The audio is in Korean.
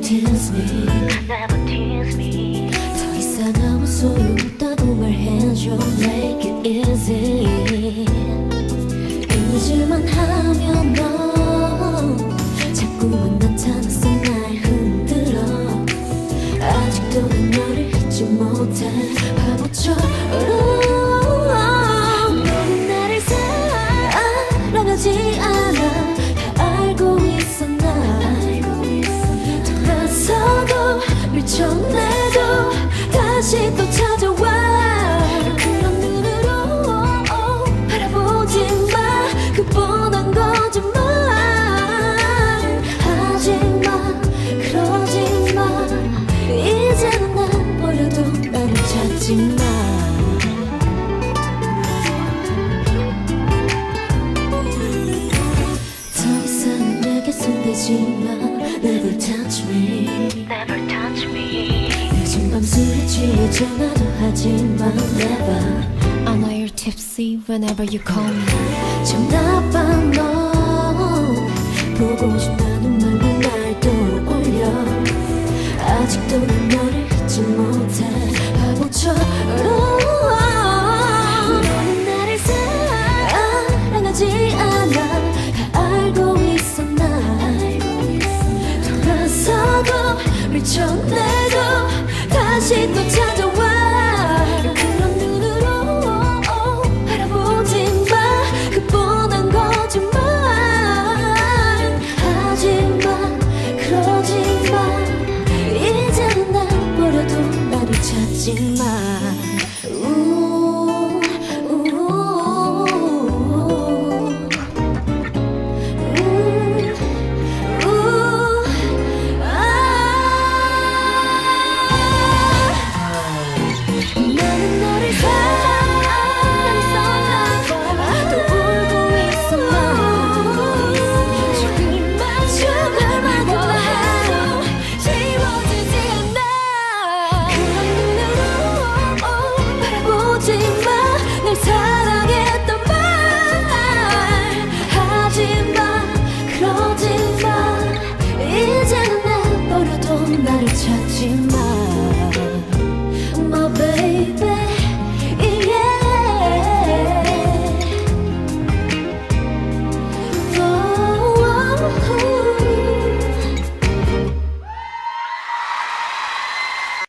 tease me. Never tease me. 더 이상 아무 소용없다고 말해줘. Make it easy. 잊을만 하면 너 자꾸만 나타나서 날 흔들어. 아직도 난 너를 잊지 못해. 바보처럼 미쳐내도 다시 또 취해 전화도 하지 마 Never I know you're tipsy whenever you call me. 좀 나빠 너. 보고 싶다는 말로 날 떠올려. 아직도 난 너를 잊지 못해. 바보처럼. 너는 나를 사랑하지 않아. 다 알고 있어 날. 돌아서도 미쳐내도 다시 또 찾아 하지만